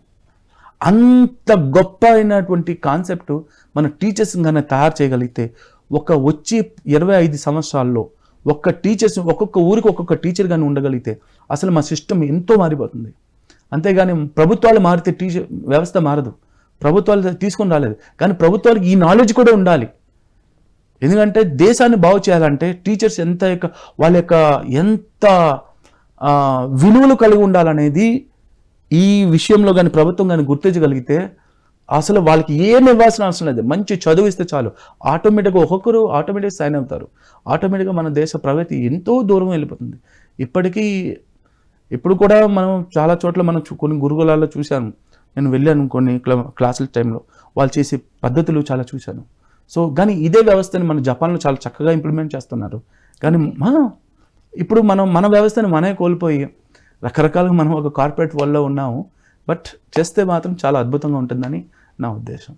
అంత గొప్ప అయినటువంటి కాన్సెప్ట్ మన టీచర్స్ కానీ తయారు చేయగలిగితే ఒక వచ్చి ఇరవై ఐదు సంవత్సరాల్లో ఒక్క టీచర్స్ ఒక్కొక్క ఊరికి ఒక్కొక్క టీచర్ కానీ ఉండగలిగితే అసలు మా సిస్టమ్ ఎంతో మారిపోతుంది. అంతేగాని ప్రభుత్వాలు మారితే టీచర్ వ్యవస్థ మారదు. ప్రభుత్వాలు తీసుకొని రాలేదు. కానీ ప్రభుత్వాలకు ఈ నాలెడ్జ్ కూడా ఉండాలి. ఎందుకంటే దేశాన్ని బాగు చేయాలంటే టీచర్స్ ఎంత యొక్క వాళ్ళ యొక్క ఎంత విలువలు కలిగి ఉండాలనేది ఈ విషయంలో కానీ ప్రభుత్వం కానీ గుర్తించగలిగితే అసలు వాళ్ళకి ఏం ఇవ్వాల్సిన అవసరం లేదు. మంచి చదువు ఇస్తే చాలు. ఆటోమేటిక్గా ఒక్కొక్కరు ఆటోమేటిక్గా సైన్ అవుతారు. ఆటోమేటిక్గా మన దేశ ప్రగతి ఎంతో దూరం వెళ్ళిపోతుంది. ఇప్పటికీ ఇప్పుడు కూడా మనం చాలా చోట్ల మనం కొన్ని గురుకులాల్లో చూశాను. నేను వెళ్ళాను కొన్ని క్లాసుల టైంలో. వాళ్ళు చేసే పద్ధతులు చాలా చూశాను. సో కానీ ఇదే వ్యవస్థని మన జపాన్లో చాలా చక్కగా ఇంప్లిమెంట్ చేస్తున్నారు. కానీ మనం ఇప్పుడు మనం మన వ్యవస్థని మనమే కోల్పోయి రకరకాలుగా మనం ఒక కార్పొరేట్ వరల్డ్లో ఉన్నాము. బట్ చేస్తే మాత్రం చాలా అద్భుతంగా ఉంటుందని నా ఉద్దేశం.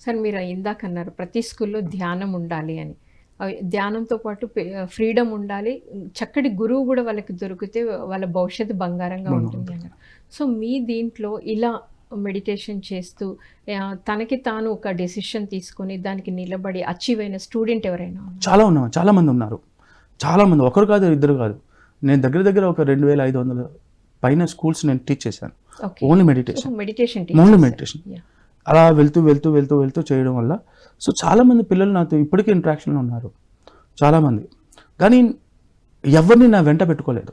సార్ మీరు ఇందాక అన్నారు ప్రతి స్కూల్లో ధ్యానం ఉండాలి అని. ధ్యానంతో పాటు ఫ్రీడమ్ ఉండాలి. చక్కటి గురువు కూడా వాళ్ళకి దొరికితే వాళ్ళ భవిష్యత్తు బంగారంగా ఉంటుంది అన్నారు సో మీ దీంట్లో ఇలా మెడిటేషన్ చేస్తూ తనకి తాను ఒక డెసిషన్ తీసుకొని దానికి నిలబడి అచీవ్ అయిన స్టూడెంట్ ఎవరైనా? చాలా ఉన్నాం చాలా మంది ఉన్నారు. చాలా మంది. ఒకరు కాదు ఇద్దరు కాదు. నేను దగ్గర దగ్గర ఒక రెండు వేల ఐదు వందల పైన స్కూల్స్ నేను టీచ్ చేశాను. Okay. Only meditation. Meditation only meditation. అలా వెళ్తూ వెళ్తూ వెళ్తూ వెళ్తూ చేయడం వల్ల సో చాలామంది పిల్లలు నాతో ఇప్పటికీ ఇంట్రాక్షన్లో ఉన్నారు. చాలామంది. కానీ ఎవరిని నా వెంట పెట్టుకోలేదు.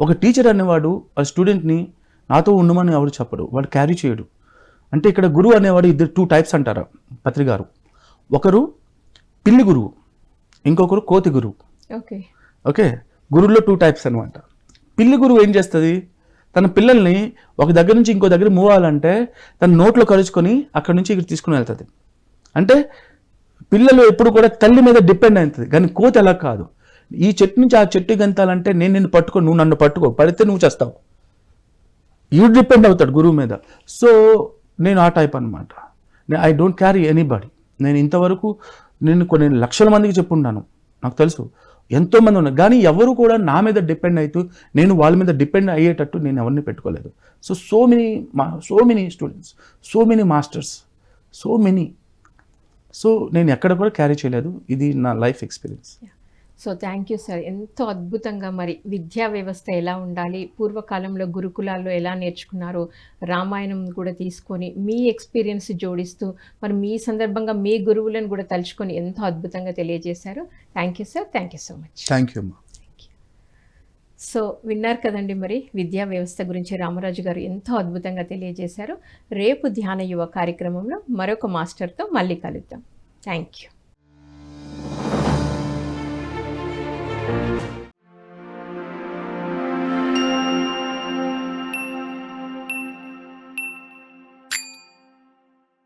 ఒక టీచర్ అనేవాడు ఆ స్టూడెంట్ని నాతో ఉండమని ఎవరు చెప్పడు. వాడు క్యారీ చేయడు. అంటే ఇక్కడ గురువు అనేవాడు ఇద్దరు టూ టైప్స్ అంటారు పత్రికారు. ఒకరు పిల్లి గురువు ఇంకొకరు కోతి గురువు. ఓకే. ఓకే? గురువులో టూ టైప్స్ అనమాట పిల్లి గురువు ఏం చేస్తుంది? తన పిల్లల్ని ఒక దగ్గర నుంచి ఇంకో దగ్గర మూవ్ అవ్వాలంటే తన నోట్లో కలుచుకొని అక్కడ నుంచి ఇక్కడ తీసుకుని వెళ్తుంది. అంటే పిల్లలు ఎప్పుడు కూడా తల్లి మీద డిపెండ్ అవుతుంది కానీ కోత ఎలా కాదు. ఈ చెట్టు నుంచి ఆ చెట్టు గంతాలంటే నేను నిన్ను పట్టుకో నువ్వు నన్ను పట్టుకో పడితే నువ్వు చేస్తావు. యూ డిపెండ్ అవుతాడు గురువు మీద. సో నేను ఆ టైప్ అనమాట ఐ డోంట్ క్యారీ ఎనీబడి నేను ఇంతవరకు నేను కొన్ని లక్షల మందికి చెప్పున్నాను నాకు తెలుసు. ఎంతోమంది ఉన్నారు. కానీ ఎవరు కూడా నా మీద డిపెండ్ అవుతూ నేను వాళ్ళ మీద డిపెండ్ అయ్యేటట్టు నేను ఎవరిని పెట్టుకోలేదు. సో సో మెనీ మా so many students so many masters so many so నేను ఎక్కడ కూడా క్యారీ చేయలేదు. ఇది నా life experience so thank you sir. ఎంతో అద్భుతంగా మరి విద్యా వ్యవస్థ ఎలా ఉండాలి పూర్వకాలంలో గురుకులాల్లో ఎలా నేర్చుకున్నారో రామాయణం కూడా తీసుకొని మీ ఎక్స్పీరియన్స్ జోడిస్తూ మరి మీ సందర్భంగా మీ గురువులను కూడా తలుచుకొని ఎంతో అద్భుతంగా తెలియజేశారు. Thank you sir. Thank you so much. Thank you so విన్నారు కదండి మరి విద్యా వ్యవస్థ గురించి రామరాజు గారు ఎంతో అద్భుతంగా తెలియజేశారు. రేపు ధ్యాన యువ కార్యక్రమంలో మరొక మాస్టర్తో మళ్ళీ కలుద్దాం. Thank you